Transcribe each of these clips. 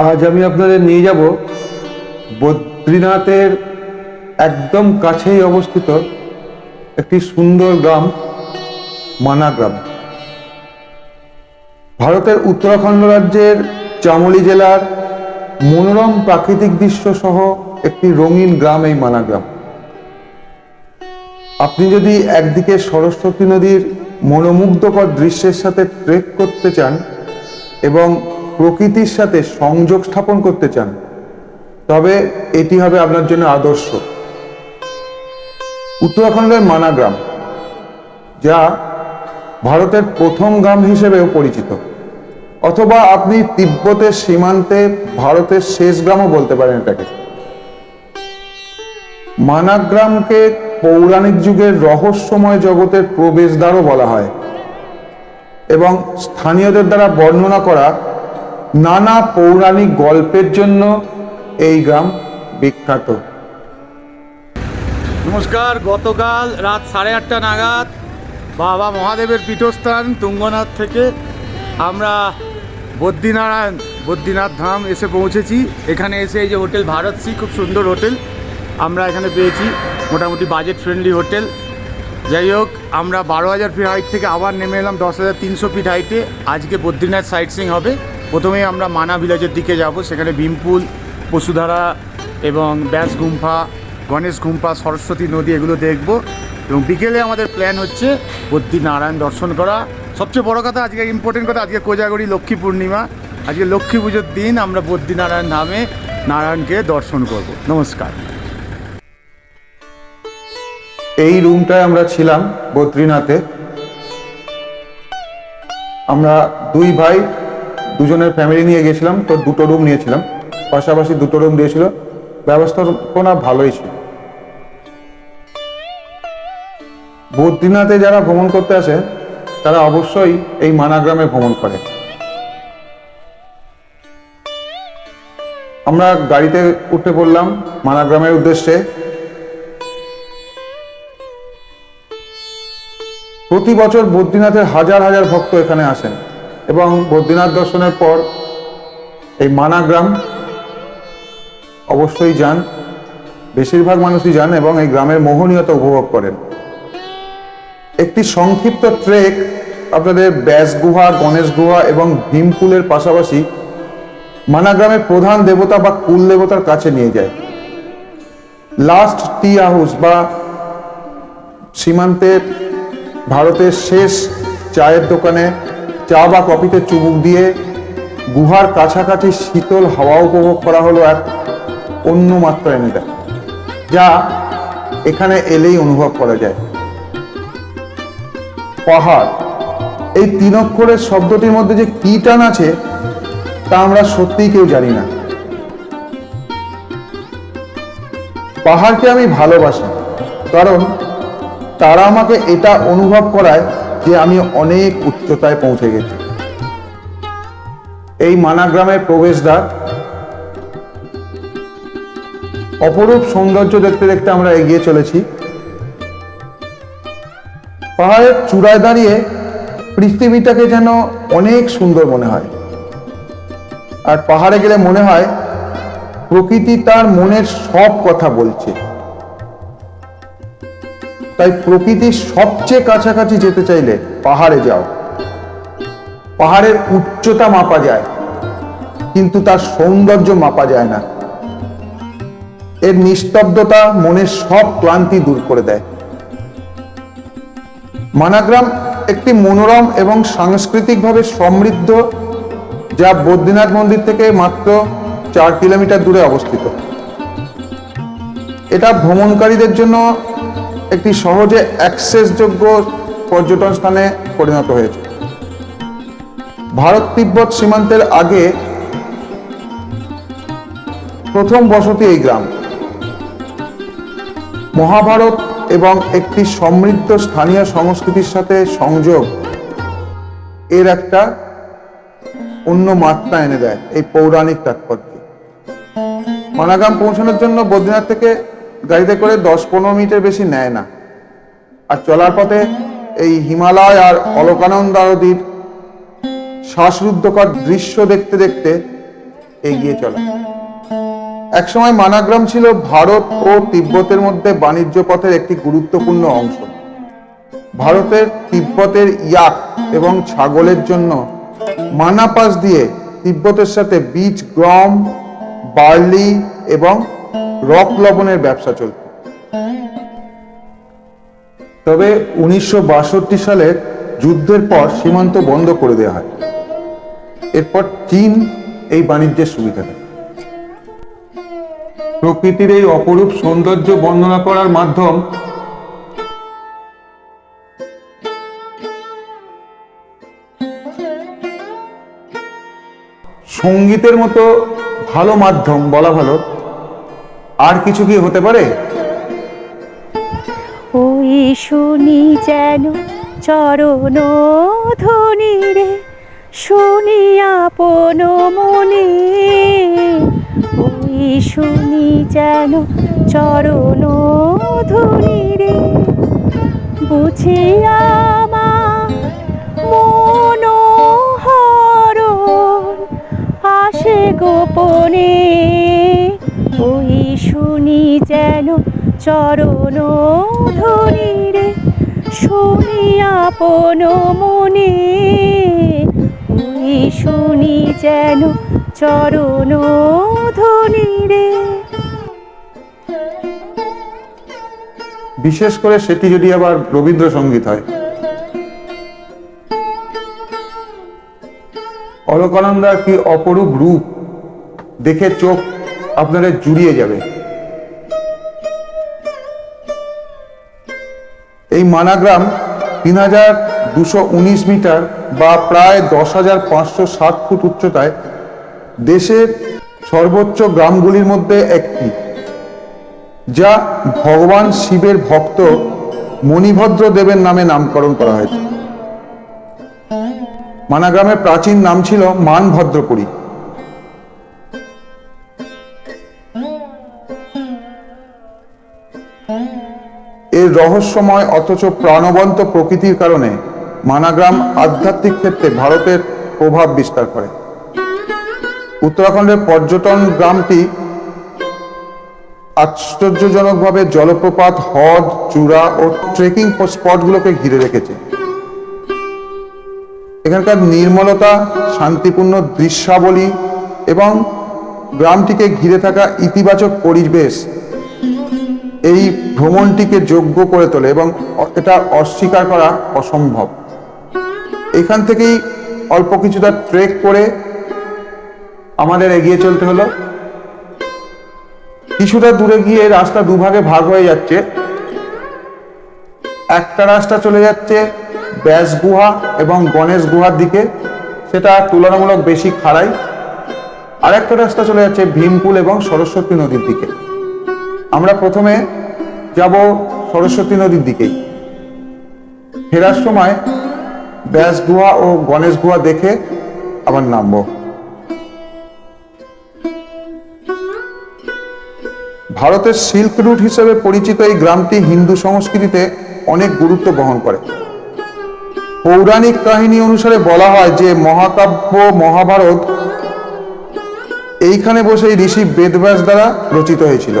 আজ আমি আপনাদের নিয়ে যাব বদ্রীনাথের একদম কাছেই অবস্থিত একটি সুন্দর গ্রাম মানা গ্রাম ভারতের উত্তরাখণ্ড রাজ্যের চামলি জেলার মনোরম প্রাকৃতিক দৃশ্য সহ একটি রঙিন গ্রাম এই মানা গ্রাম আপনি যদি একদিকে সরস্বতী নদীর মনোমুগ্ধকর দৃশ্যের সাথে ট্রেক করতে চান এবং প্রকৃতির সাথে সংযোগ স্থাপন করতে চান, তবে এটি হবে আপনার জন্য আদর্শ। উত্তরাখণ্ডের মানা গ্রাম যা ভারতের প্রথম গ্রাম হিসেবেও পরিচিত, অথবা আপনি তিব্বতের সীমান্তে ভারতের শেষ গ্রামও বলতে পারেন এটাকে। মানাগ্রামকে পৌরাণিক যুগের রহস্যময় জগতের প্রবেশদ্বারও বলা হয়, এবং স্থানীয়দের দ্বারা বর্ণনা করা নানা পৌরাণিক গল্পের জন্য এই গ্রাম বিখ্যাত। নমস্কার, গতকাল রাত সাড়ে আটটা নাগাদ বাবা মহাদেবের পীঠস্থান তুঙ্গনাথ থেকে আমরা বদ্রীনারায়ণ, বদ্রীনাথ ধাম এসে পৌঁছেছি। এখানে এসে এই যে হোটেল ভারত সি, খুব সুন্দর হোটেল। আমরা এখানে পেয়েছি মোটামুটি বাজেট ফ্রেন্ডলি হোটেল। যাই হোক, আমরা বারো হাজার ফিট হাইট থেকে আবার নেমে এলাম দশ হাজার তিনশো ফিট হাইটে আজকে বদ্রীনাথ সাইট সিং হবে। প্রথমেই আমরা মানা ভিলেজের দিকে যাব, সেখানে ভীমপুল, বসুধারা এবং ব্যাস গুম্ফা, গণেশ গুম্ফা, সরস্বতী নদী এগুলো দেখব। এবং বিকেলে আমাদের প্ল্যান হচ্ছে বদ্রীনারায়ণ দর্শন করা। সবচেয়ে বড় কথা, আজকে ইম্পর্টেন্ট কথা, আজকে কোজাগরি লক্ষ্মী পূর্ণিমা। আজকে লক্ষ্মী পুজোর দিন আমরা বদ্রীনারায়ণ ধামে নারায়ণকে দর্শন করব। নমস্কার। এই রুমটায় আমরা ছিলাম বদ্রীনাথে। আমরা দুই ভাই দুজনের ফ্যামিলি নিয়ে গেছিলাম, তো দুটো রুম নিয়েছিলাম। পাশাপাশি দুটো রুম দিয়েছিল। ব্যবস্থাপনা ভালোই ছিল। বদ্রীনাথে যারা ভ্রমণ করতে আসে, তারা অবশ্যই এই মানাগ্রামে ভ্রমণ করে। আমরা গাড়িতে উঠে পড়লাম মানাগ্রামের উদ্দেশ্যে। প্রতি বছর বদ্রীনাথের হাজার হাজার ভক্ত এখানে আসেন। এবং বদ্রীনাথ দর্শনের পর এই মানাগ্রাম অবশ্যই যান, বেশিরভাগ মানুষই যান এবং এই গ্রামের মোহনীয়তা উপভোগ করেন। একটি সংক্ষিপ্ত ট্রেক আপনাদের ব্যাস গুহা, গণেশ গুহা এবং ভীমকুলের পাশাপাশি মানাগ্রামের প্রধান দেবতা বা কুল দেবতার কাছে নিয়ে যায়। লাস্ট টি হাউস বা সীমান্তে ভারতের শেষ চায়ের দোকানে চা বা কফিতে চুমুক দিয়ে গুহার কাছাকাছি শীতল হাওয়া উপভোগ করা হলো এক অন্য মাত্রা এনে দেয়, যা এখানে এলেই অনুভব করা যায়। পাহাড়, এই তিন অক্ষরের শব্দটির মধ্যে যে কি টান আছে, তা আমরা সত্যিই কেউ জানি না। পাহাড়কে আমি ভালোবাসি, কারণ তারা আমাকে এটা অনুভব করায় যে আমি অনেক উচ্চতায় পৌঁছে গেছি। এই মানাগ্রামের প্রবেশদ্বার অপরূপ সৌন্দর্য দেখতে দেখতে আমরা এগিয়ে চলেছি। পাহাড়ের চূড়ায় দাঁড়িয়ে পৃথিবীটাকে যেন অনেক সুন্দর মনে হয়। আর পাহাড়ে গেলে মনে হয় প্রকৃতি তার মনের সব কথা বলছে। তাই প্রকৃতির সবচেয়ে কাছাকাছি যেতে চাইলে পাহাড়ে যাও। পাহাড়ের উচ্চতা মাপা যায়, কিন্তু তার সৌন্দর্য মাপা যায় না। এর নিস্তব্ধতা মনের সব ক্লান্তি দূর করে দেয়। মানাগ্রাম একটি মনোরম এবং সাংস্কৃতিকভাবে সমৃদ্ধ, যা বদ্রীনাথ মন্দির থেকে মাত্র চার কিলোমিটার দূরে অবস্থিত। এটা ভ্রমণকারীদের জন্য একটি সহজে অ্যাক্সেসযোগ্য পর্যটন স্থানে পরিণত হয়েছে। ভারত তিব্বত সীমান্তের আগে প্রথম বসতি এই গ্রাম। মহাভারত এবং একটি সমৃদ্ধ স্থানীয় সংস্কৃতির সাথে সংযোগ এর একটা অন্য মাত্রা এনে দেয় এই পৌরাণিক তাৎপর্য। মানাগাম পৌঁছানোর জন্য বদ্রীনাথ থেকে গাড়িতে করে দশ পনেরো মিনিটের বেশি নেয় না। আর চলার পথে এই হিমালয় আর অলকানন্দা নদীর শ্বাসরুদ্ধকর দৃশ্য দেখতে দেখতে এগিয়ে চলা। একসময় মানাগ্রাম ছিল ভারত ও তিব্বতের মধ্যে বাণিজ্য পথের একটি গুরুত্বপূর্ণ অংশ। ভারতের তিব্বতের ইয়াক এবং ছাগলের জন্য মানাপাস দিয়ে তিব্বতের সাথে বীজ, গম, বার্লি এবং রক লবণের ব্যবসা চলত তবে উনিশশো সালের যুদ্ধের পর সীমান্ত বন্ধ করে দেওয়া হয়। এরপর চীন এই বাণিজ্যের সুবিধা দেয়। প্রকৃতির এই অপরূপ সৌন্দর্য বর্ণনা করার মাধ্যম সঙ্গীতের মতো ভালো মাধ্যম বলা ভালো আর কিছু কি হতে পারে? ওই শুনি যেন চরণ ধ্বনি রে, শুনি আপন মনে। ওই শুনি যেন চরণ ধ্বনি রে, বুঝি আমার মনোহরণ আসে গোপনে। ওই শুনি যেন চরণ ধরি রে। শুনি আপন মনে ওই শুনি যেন চরণ ধরি রে। বিশেষ করে সেটি যদি আবার রবীন্দ্রসঙ্গীত হয়। অলকানন্দার কি অপরূপ রূপ দেখে চোখ আপনাদের জুড়িয়ে যাবে? মানাগ্রাম তিন হাজার দুশো উনিশ মিটার বা প্রায় দশ হাজার পাঁচশো ষাট ফুট উচ্চতায় দেশের সর্বোচ্চ গ্রামগুলির মধ্যে একটি, যা ভগবান শিবের ভক্ত মণিভদ্র দেবের নামে নামকরণ করা হয়েছে। মানাগ্রামের প্রাচীন নাম ছিল মানভদ্রপুরী। রহস্যময় অথচ প্রাণবন্ত প্রকৃতির কারণে মানাগ্রাম আধ্যাত্মিক ক্ষেত্রে ভারতের প্রভাব বিস্তার করে। উত্তরাখণ্ডের পর্যটন গ্রামটি আশ্চর্যজনকভাবে জলপ্রপাত, হ্রদ, চূড়া ও ট্রেকিং স্পটগুলোকে ঘিরে রেখেছে। এখানকার নির্মলতা, শান্তিপূর্ণ দৃশ্যাবলী এবং গ্রামটিকে ঘিরে থাকা ইতিবাচক পরিবেশ এই ভ্রমণটিকে যোগ্য করে তোলে এবং এটা অস্বীকার করা অসম্ভব। এখান থেকেই অল্প কিছুটা ট্রেক করে আমাদের এগিয়ে চলতে হলো। কিছুটা দূরে গিয়ে রাস্তা দুভাগে ভাগ হয়ে যাচ্ছে। একটা রাস্তা চলে যাচ্ছে ব্যাস গুহা এবং গণেশ গুহার দিকে। সেটা তুলনামূলক বেশি খাড়াই। আর একটা রাস্তা চলে যাচ্ছে ভীমপুল এবং সরস্বতী নদীর দিকে। আমরা প্রথমে যাব সরস্বতী নদীর দিকেই ফেরার সময় ব্যাস গুহা ও গণেশ গুহা দেখে আবার নামবো। ভারতের সিল্ক রুট হিসেবে পরিচিত এই গ্রামটি হিন্দু সংস্কৃতিতে অনেক গুরুত্ব বহন করে। পৌরাণিক কাহিনী অনুসারে বলা হয় যে মহাকাব্য, মহাভারত এইখানে বসে ঋষি বেদব্যাস দ্বারা রচিত হয়েছিল।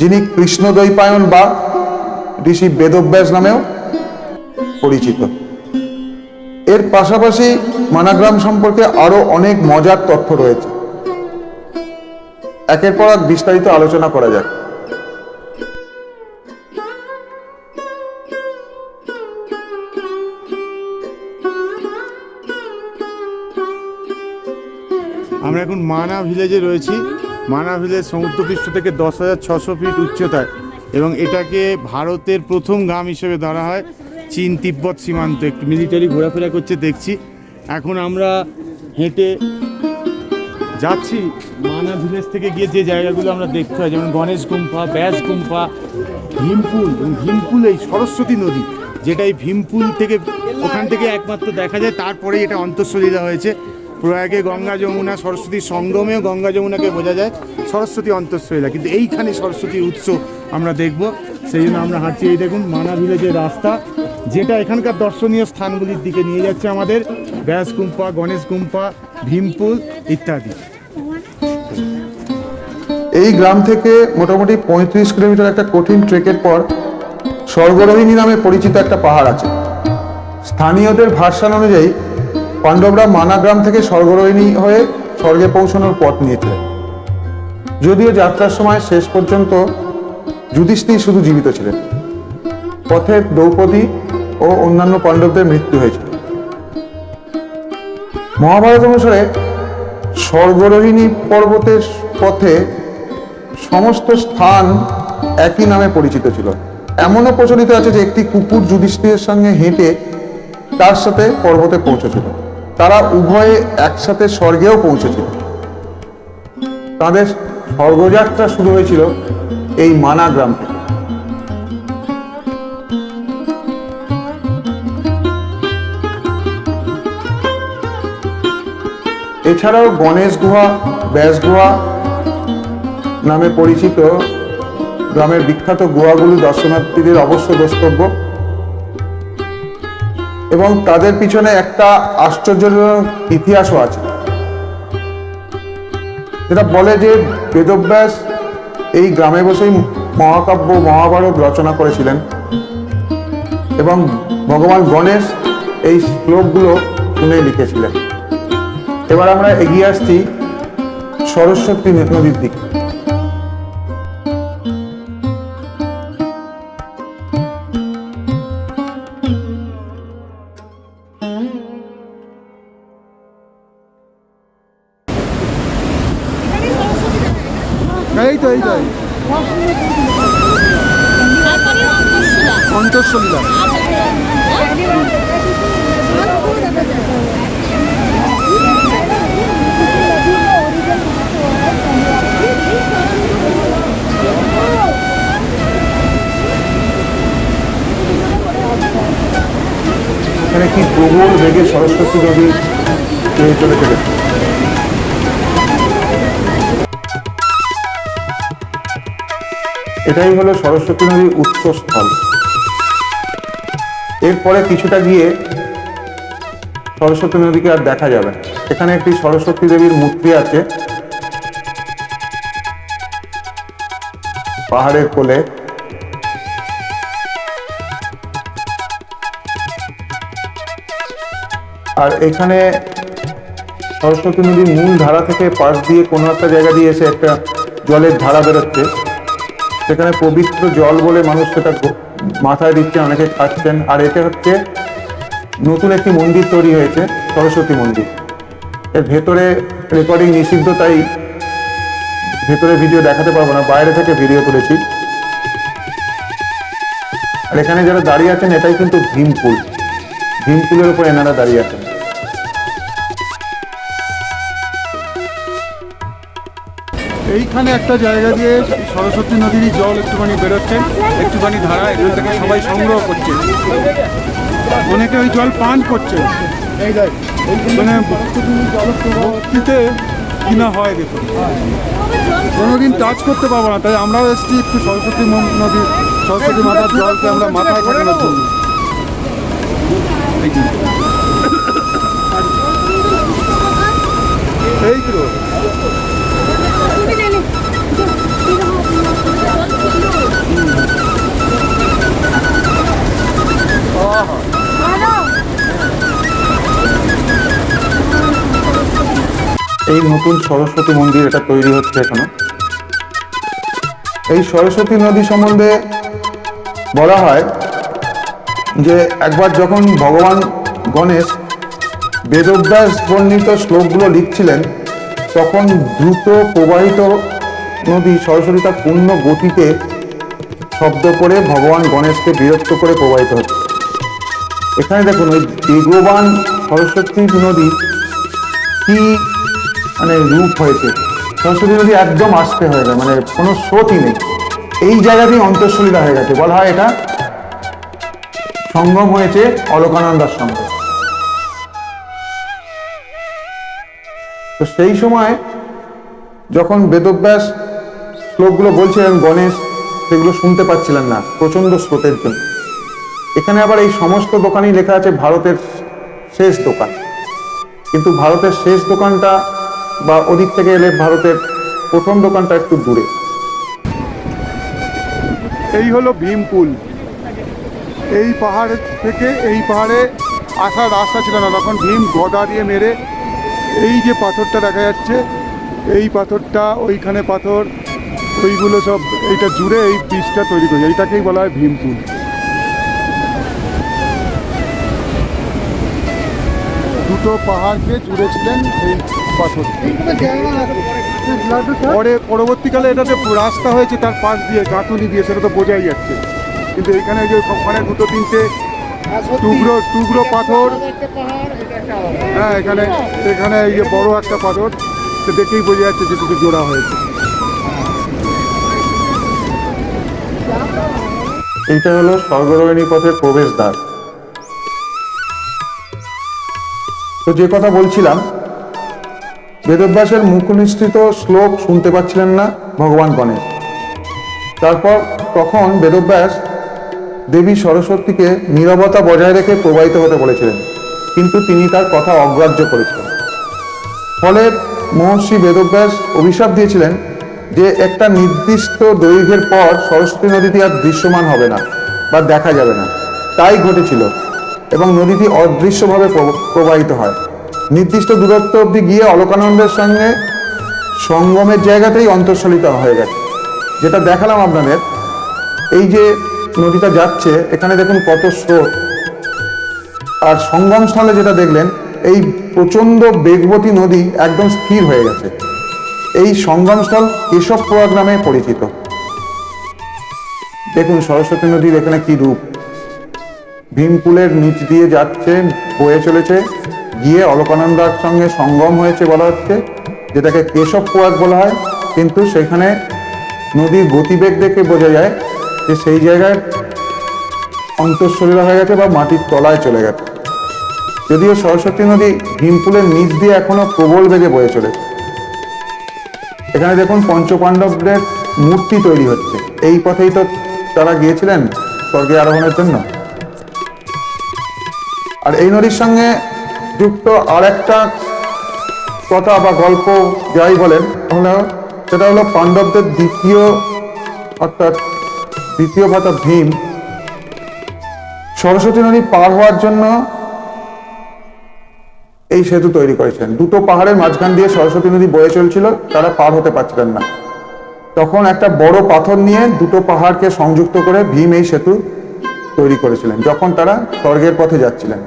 যিনি কৃষ্ণদ্বৈপায়ন বা ঋষি বেদব্যাস নামেও পরিচিত। এর পাশাপাশি মানাগ্রাম সম্পর্কে আরও অনেক মজার তথ্য রয়েছে। একের পর এক বিস্তারিত আলোচনা করা যাক। আমরা এখন মানা ভিলেজে রয়েছি। মানা ভিলেজ সমুদ্রপৃষ্ঠ থেকে দশ হাজার ছশো ফিট উচ্চতায় এবং এটাকে ভারতের প্রথম গ্রাম হিসেবে ধরা হয়। চীন তিব্বত সীমান্ত। একটু মিলিটারি ঘোরাফেরা করছে, দেখছি। এখন আমরা হেঁটে যাচ্ছি মানা ভিলেজ থেকে গিয়ে যে জায়গাগুলো আমরা দেখতে হয় যেমন গণেশ গুম্পা ব্যাস গুম্পা ভীমপুল এবং ভীমপুল এই সরস্বতী নদী, যেটা এই ভীমপুল থেকে ওখান থেকে একমাত্র দেখা যায়। তারপরেই এটা অন্তঃসলীলা হয়েছে। প্রয়াগে গঙ্গা যমুনা সরস্বতীর সঙ্গমেও গঙ্গা যমুনাকে বোঝা যায়। সরস্বতী অন্তঃসলীলা কিন্তু এইখানে সরস্বতীর উৎস আমরা দেখব। সেই জন্য আমরা হাঁটছি। এই দেখুন মানা ভিলেজের রাস্তা, যেটা এখানকার দর্শনীয় স্থানগুলির দিকে নিয়ে যাচ্ছে আমাদের। ব্যাস গুম্পা গণেশ গুম্পা ভীমপুল ইত্যাদি। এই গ্রাম থেকে মোটামুটি পঁয়ত্রিশ কিলোমিটার একটা কঠিন ট্রেকের পর স্বর্গরোহিণী নামে পরিচিত একটা পাহাড় আছে। স্থানীয়দের ভাষণ অনুযায়ী পাণ্ডবরা মানা গ্রাম থেকে স্বর্গরোহিণী হয়ে স্বর্গে পৌঁছানোর পথ নিয়েছিলেন যদিও যাত্রার সময় শেষ পর্যন্ত যুধিষ্ঠির শুধু জীবিত ছিলেন। পথে দ্রৌপদী ও অন্যান্য পাণ্ডবদের মৃত্যু হয়েছিল। মহাভারত অনুসারে স্বর্গরোহিণী পর্বতের পথে সমস্ত স্থান একই নামে পরিচিত ছিল। এমনও প্রচলিত আছে যে একটি কুকুর যুধিষ্ঠিরের সঙ্গে হেঁটে তার সাথে পর্বতে পৌঁছেছিল। তারা উভয়ে একসাথে স্বর্গেও পৌঁছেছিল। তাদের স্বর্গযাত্রা শুরু হয়েছিল এই মানা গ্রাম এছাড়াও গণেশ গুহা, ব্যাস গুহা নামে পরিচিত গ্রামের বিখ্যাত গুহাগুলি দর্শনার্থীদের অবশ্য দ্রষ্টব্য এবং তাদের পিছনে একটা আশ্চর্যজনক ইতিহাসও আছে। যেটা বলে যে বেদব্যাস এই গ্রামে বসেই মহাকাব্য, মহাভারত রচনা করেছিলেন এবং ভগবান গণেশ এই শ্লোকগুলো শুনে লিখেছিলেন। এবার আমরা এগিয়ে আসছি সরস্বতী নদীর দিকে। প্রবল বেগে সরস্বতী নদী চলে চলেছে এটাই হলো সরস্বতী নদীর উৎসস্থল এরপরে কিছুটা গিয়ে সরস্বতী নদীকে আর দেখা যাবে। এখানে একটি সরস্বতী দেবীর মূর্তি আছে। পাহাড়ের কোলে। আর এখানে সরস্বতী নদীর মূল ধারা থেকে পাশ দিয়ে কোনো একটা জায়গা দিয়ে এসে একটা জলের ধারা বেরোচ্ছে। সেখানে পবিত্র জল বলে মানুষ সেটা মাথায় দিচ্ছেন, অনেকে খাচ্ছেন। আর এতে হচ্ছে নতুন একটি মন্দির তৈরি হয়েছে, সরস্বতী মন্দির। এর ভেতরে রেকর্ডিং নিষিদ্ধ, তাই ভেতরে ভিডিও দেখাতে পারব না, বাইরে থেকে ভিডিও তুলেছি। আর এখানে যারা দাঁড়িয়ে আছেন, এটাই কিন্তু ভীমপুল। ভীমপুলের উপর এনারা দাঁড়িয়ে আছেন। এইখানে একটা জায়গা দিয়ে সরস্বতী নদীরই জল একটুখানি বেরোচ্ছে, একটুখানি ধারা, এখান থেকে সবাই সংগ্রহ করছে। অনেকে ওই জল পান করছে। মানে ভক্তিতে কিনা হয় দেখুন। কোনোদিন টাচ করতে পারব না, তাই আমরাও এসেছি একটু সরস্বতী মন- নদী, সরস্বতী মাতার জলকে আমরা মাথায় ঠাকানোর জন্য। এই তো এই নতুন সরস্বতী মন্দির এটা তৈরি হচ্ছে এখনও। এই সরস্বতী নদী সম্বন্ধে বলা হয় যে একবার যখন ভগবান গণেশ বেদব্যাস বর্ণিত শ্লোকগুলো লিখছিলেন, তখন দ্রুত প্রবাহিত নদী সরস্বতী তার পূর্ণ গতিতে শব্দ করে ভগবান গণেশকে বিরক্ত করে প্রবাহিত হচ্ছে। এখানে দেখুন ওই বেগবান সরস্বতী নদী কি মানে রূপ হয়েছে? সরস্বতী নদী একদম আস্তে হয়ে যায় মানে কোনো স্রোতই নেই। এই জায়গাতেই অন্তঃসলীলা হয়ে গেছে। বলা হয় এটা সঙ্গম হয়েছে অলকানন্দার সঙ্গে। তো সেই সময় যখন বেদব্যাস শ্লোকগুলো বলছিলেন, গণেশ, সেগুলো শুনতে পাচ্ছিলেন না প্রচণ্ড স্রোতের জন্য। এখানে আবার এই সমস্ত দোকানই লেখা আছে ভারতের শেষ দোকান। কিন্তু ভারতের শেষ দোকানটা বা ওদিক থেকে এলে ভারতের প্রথম দোকানটা একটু দূরে। এই হলো ভীমপুল এই পাহাড় থেকে এই পাহাড়ে আসার রাস্তা ছিল না। তখন ভীম গদা দিয়ে মেরে এই যে পাথরটা দেখা যাচ্ছে, এই পাথরটা, ওইখানে পাথর, ওইগুলো সব, এইটা জুড়ে এই পিচটা তৈরি করেছে। এইটাকেই বলা হয় ভীমপুল দুটো পাহাড়কে জুড়েছিলেন এই পাথর। পরে পরবর্তীকালে এটাতে রাস্তা হয়েছে, তার পাশ দিয়ে গাঁথুনি দিয়ে, সেটা তো বোঝাই যাচ্ছে। কিন্তু এখানে যে ওখানে দুটো, তিনটে টুকরো টুকরো পাথর। হ্যাঁ এখানে এখানে এই যে বড় একটা পাথর, সে দেখেই বোঝা যাচ্ছে যে দুটো জোড়া হয়েছে। এইটা হলো স্বর্গরোহিণী পথের প্রবেশদ্বার। তো যে কথা বলছিলাম, বেদব্যাসের মুখ নিঃসৃত শ্লোক শুনতে পাচ্ছিলেন না ভগবান গণেশ। তারপর তখন বেদব্যাস দেবী সরস্বতীকে নীরবতা বজায় রেখে প্রবাহিত হতে বলেছিলেন, কিন্তু তিনি তার কথা অগ্রাহ্য করেছিলেন। ফলে মহর্ষি বেদব্যাস অভিশাপ দিয়েছিলেন যে একটা নির্দিষ্ট দৈর্ঘ্যের পর সরস্বতী নদীটি আর দৃশ্যমান হবে না বা দেখা যাবে না। তাই ঘটেছিল। এবং নদীটি অদৃশ্যভাবে প্র- প্রবাহিত হয়। নির্দিষ্ট দূরত্ব অবধি গিয়ে অলকানন্দের সঙ্গে সঙ্গমের জায়গাতেই অন্তঃসলিত হয়ে গেছে। যেটা দেখালাম আপনাদের, এই যে নদীটা যাচ্ছে, এখানে দেখুন কত স্রোত। আর সঙ্গমস্থলে যেটা দেখলেন, এই প্রচণ্ড বেগবতী নদী একদম স্থির হয়ে গেছে। এই সঙ্গমস্থল কেশবপুরা নামে পরিচিত। দেখুন সরস্বতী নদীর এখানে কি রূপ। ভীমকুলের নিচ দিয়ে যাচ্ছে, বয়ে চলেছে। গিয়ে অলকানন্দার সঙ্গে সঙ্গম হয়েছে বলা হচ্ছে, যেটাকে কেশব প্রয়াগ বলা হয়। কিন্তু সেখানে নদীর গতিবেগ দেখে বোঝা যায় যে সেই জায়গায় অন্তঃসলীলা হয়ে গেছে বা মাটির তলায় চলে গেছে। যদিও সরস্বতী নদী ভীমপুলের নিচ দিয়ে এখনও প্রবল বেগে বয়ে চলেছে। এখানে দেখুন পঞ্চপাণ্ডবদের মূর্তি তৈরি হচ্ছে। এই পথেই তো তারা গিয়েছিলেন স্বর্গে আরোহণের জন্য। আর এই নদীর সঙ্গে যুক্ত আর একটা কথা বা গল্প যাই বলেন হলো সেটা হলো পাণ্ডবদের দ্বিতীয় অর্থাৎ দ্বিতীয় ভাতা ভীম সরস্বতী নদী পার হওয়ার জন্য এই সেতু তৈরি করেছেন। দুটো পাহাড়ের মাঝখান দিয়ে সরস্বতী নদী বয়ে চলছিল, তারা পার হতে পারছিলেন না। তখন একটা বড় পাথর নিয়ে দুটো পাহাড়কে সংযুক্ত করে ভীম এই সেতু তৈরি করেছিলেন, যখন তারা স্বর্গের পথে যাচ্ছিলেন।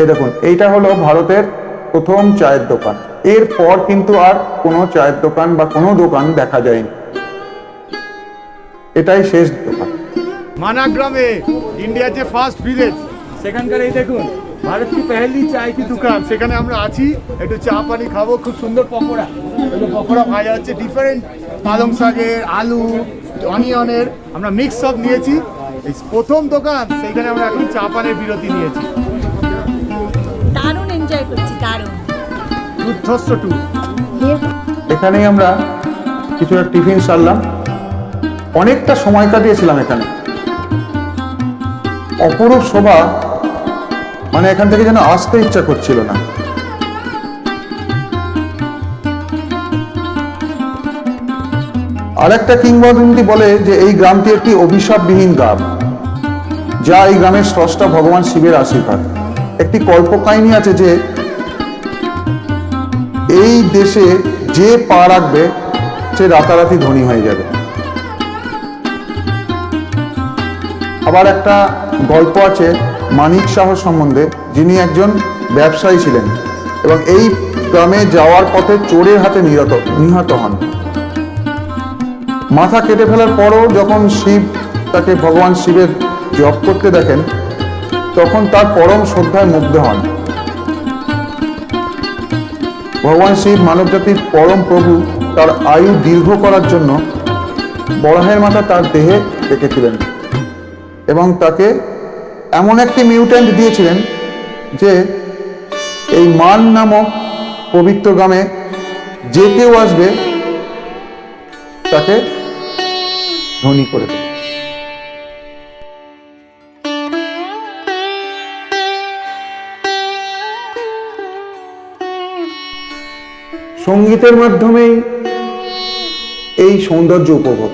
এই দেখুন এইটা হলো ভারতের প্রথম চায়ের দোকান। এরপর কিন্তু আর কোনো চায়ের দোকান বা কোনো দোকান দেখা যায়নি। এটাই শেষ দোকান। মানাগ্রামে ইন্ডিয়ার যে ফার্স্ট ভিলেজ সেখানকার এই দেখুন ভারত কি পেহলি চায় কি দোকান? সেখানে আমরা আছি একটু চা পানি খাব খুব সুন্দর পকোড়া। পকোড়া ভাজা হচ্ছে ডিফারেন্ট পালং শাকের আলু অনিয়নের। আমরা মিক্স সব নিয়েছি। এই প্রথম দোকান সেইখানে আমরা এখন চা পানের বিরতি নিয়েছি। করছি দারুণ। দুর্ধর্ষ টু। এখানেই আমরা কিছু একটা টিফিন সারলাম। অনেকটা সময় কাটিয়েছিলাম এখানে। অপরূপ শোভা মানে এখান থেকে যেন আসতে ইচ্ছা করছিল না। আরেকটা কিংবদন্তি বলে যে এই গ্রামটি একটি অভিশাপবিহীন গ্রাম যা এই গ্রামের স্রষ্টা ভগবান শিবের আশীর্বাদ। একটি কল্পকাহিনী আছে যে এই দেশে যে পা রাখবে, সে রাতারাতি ধনী হয়ে যাবে। আবার একটা গল্প আছে মানিক শাহ সম্বন্ধে, যিনি একজন ব্যবসায়ী ছিলেন এবং এই গ্রামে যাওয়ার পথে চোরের হাতে নিহত নিহত হন। মাথা কেটে ফেলার পরও যখন শিব তাকে ভগবান শিবের জপ করতে দেখেন, তখন তার পরম শ্রদ্ধায় মুগ্ধ হন। ভগবান শিব মানবজাতির পরম প্রভু, তার আয়ু দীর্ঘ করার জন্য বরাহের মাথা তার দেহে রেখেছিলেন এবং তাকে এমন একটি মিউট্যান্ট দিয়েছিলেন যে এই মান নামক পবিত্র গ্রামে যে কেউ আসবে, তাকে ধনী করে দেবে। সঙ্গীতের মাধ্যমেই এই সৌন্দর্য উপভোগ।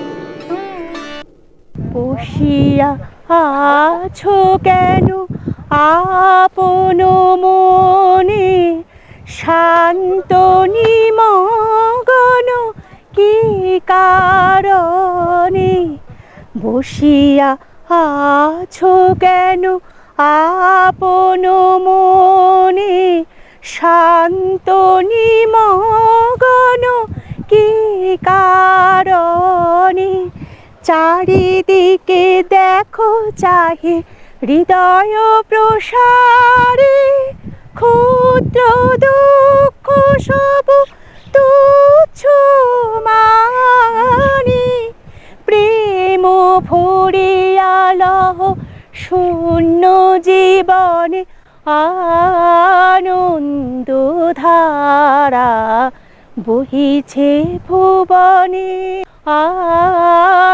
বসিয়া আছো কেন? আপন মনে শান্ত নিমগন কি কারণে? বসিয়া আছো কেন? আপন মনে শান্ত নিমগন কি কারণে? চারিদিকে দেখো চাহে হৃদয় প্রসারে, ক্ষুদ্র দুঃখ সব তুচ্ছ মানে। প্রেম ভরিয়ালহ শূন্য জীবনে আনন্দ ধারা বহিছে ভুবনে।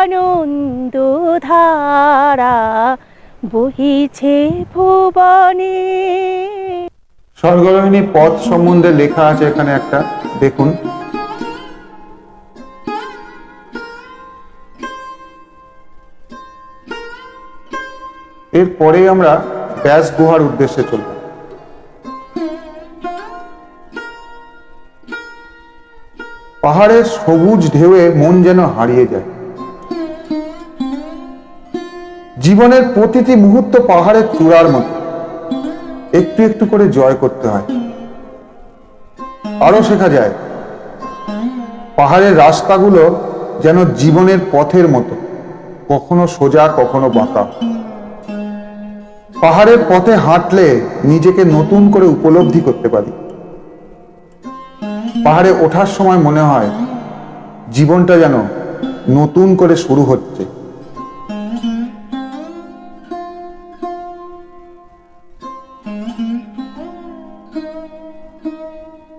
আনন্দ ধারা বহিছে ভুবনে। স্বর্গরোহিণী পথ সম্বন্ধে লেখা আছে এখানে একটা। দেখুন। এরপরে আমরা ব্যাস গুহার উদ্দেশ্যে চলব। পাহাড়ের সবুজ ঢেউয়ে মন যেন হারিয়ে যায়। জীবনের প্রতিটি মুহূর্ত পাহাড়ের চূড়ার মতো। একটু একটু করে জয় করতে হয়। আরও শেখা যায়, পাহাড়ের রাস্তাগুলো যেন জীবনের পথের মতো, কখনো সোজা, কখনো বাঁকা। পাহাড়ের পথে হাঁটলে নিজেকে নতুন করে উপলব্ধি করতে পারি। পাহাড়ে ওঠার সময় মনে হয় জীবনটা যেন নতুন করে শুরু হচ্ছে।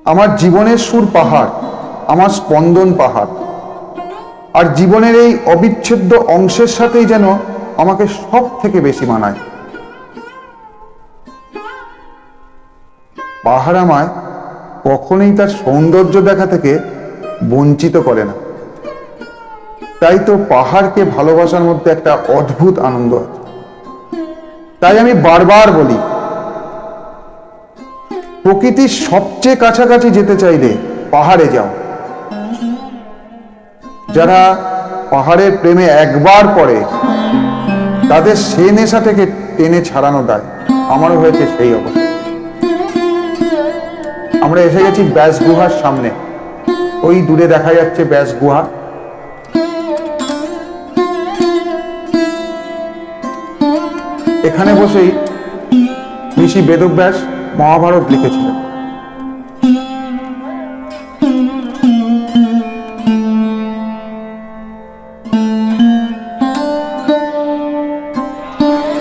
আমার জীবনের সুর পাহাড়, আমার স্পন্দন পাহাড়। আর জীবনের এই অবিচ্ছেদ্য অংশের সাথেই যেন আমাকে সব থেকে বেশি মানায়। পাহাড় আমায় কখনোই তার সৌন্দর্য দেখা থেকে বঞ্চিত করে না। তাই তো পাহাড়কে ভালোবাসার মধ্যে একটা অদ্ভুত আনন্দ আছে। তাই আমি বারবার বলি, প্রকৃতির সবচেয়ে কাছাকাছি যেতে চাইলে পাহাড়ে যাও। যারা পাহাড়ের প্রেমে একবার পড়ে, তাদের সে নেশা থেকে টেনে ছাড়ানো দেয়। আমারও হয়েছে সেই অবস্থা। আমরা এসে গেছি ব্যাস গুহার সামনে। ওই দূরে দেখা যাচ্ছে ব্যাস গুহা। এখানে বসেই ঋষি বেদব্যাস মহাভারত লিখেছিলেন।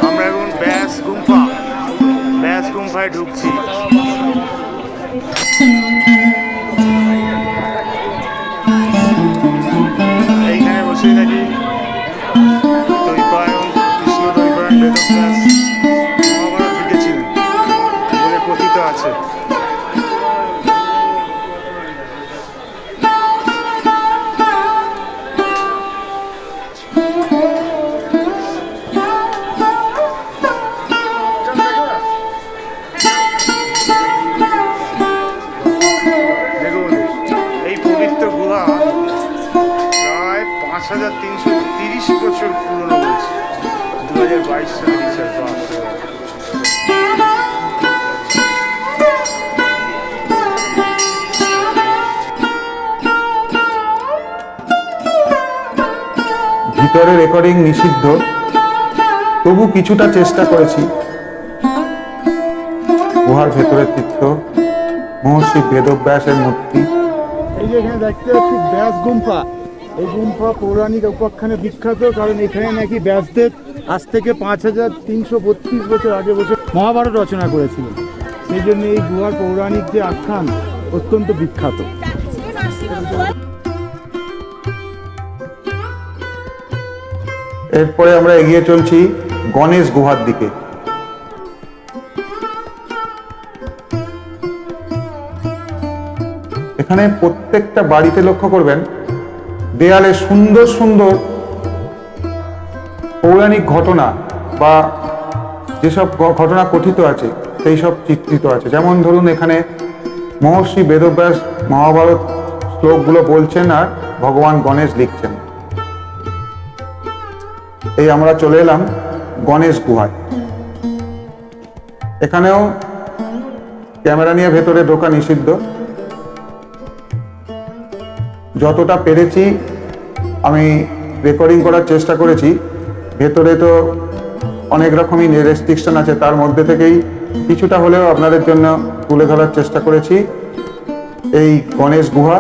আমরা এখন ব্যাস ব্যাস ঢুকছি। ভিতরে রেকর্ডিং নিষিদ্ধ। তবু কিছুটা চেষ্টা করেছি। গুহার ভেতরের চিত্র মহর্ষি বেদব্যাসের মূর্তি। এই যে এখানে দেখতে পাচ্ছি ব্যাস গুম্ফা। এই গুম্ফা পৌরাণিক উপাখ্যানে বিখ্যাত, কারণ এখানে নাকি ব্যাসদেব আজ থেকে পাঁচ হাজার তিনশো বত্রিশ বছর আগে বসে মহাভারত রচনা করেছিলেন। সেই জন্য এই গুহার পৌরাণিক যে আখ্যান অত্যন্ত বিখ্যাত। এরপরে আমরা এগিয়ে চলছি গণেশ গুহার দিকে। এখানে প্রত্যেকটা বাড়িতে লক্ষ্য করবেন, দেয়ালে সুন্দর সুন্দর পৌরাণিক ঘটনা বা যেসব ঘটনা কথিত আছে, সেই সব চিত্রিত আছে। যেমন ধরুন এখানে মহর্ষি বেদব্যাস মহাভারত শ্লোকগুলো বলছেন আর ভগবান গণেশ লিখছেন। এই আমরা চলে এলাম গণেশ গুহায়। এখানেও ক্যামেরা নিয়ে ভেতরে ঢোকা নিষিদ্ধ। যতটা পেরেছি আমি রেকর্ডিং করার চেষ্টা করেছি। ভেতরে তো অনেক রকমই রেস্ট্রিকশন আছে, তার মধ্যে থেকেই কিছুটা হলেও আপনাদের জন্য তুলে ধরার চেষ্টা করেছি। এই গণেশ গুহা,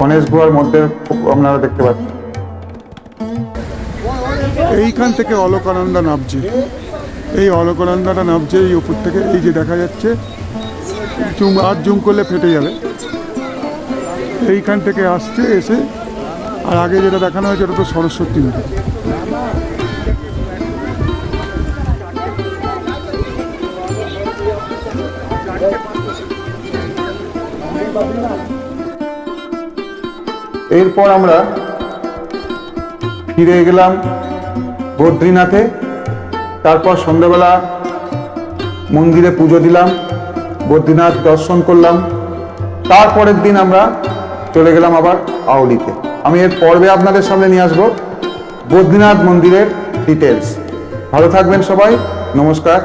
গণেশ গুহার মধ্যে আপনারা দেখতে পাচ্ছেন। এইখান থেকে অলকানন্দা নামছে। এই অলকানন্দাটা নামছে এই উপর থেকে, এই যে দেখা যাচ্ছে আর জুম করলে ফেটে যাবে। এইখান থেকে আসছে, এসে, আর আগে যেটা দেখানো হয়েছে, ওটা তো সরস্বতী নদী এরপর আমরা ফিরে গেলাম বদ্রীনাথে। তারপর সন্ধ্যাবেলা মন্দিরে পুজো দিলাম, বদ্রীনাথ দর্শন করলাম। তারপরের দিন আমরা চলে গেলাম আবার আউলিতে। আমি এর পর্বে আপনাদের সামনে নিয়ে আসব বদ্রীনাথ মন্দিরের ডিটেলস ভালো থাকবেন সবাই, নমস্কার।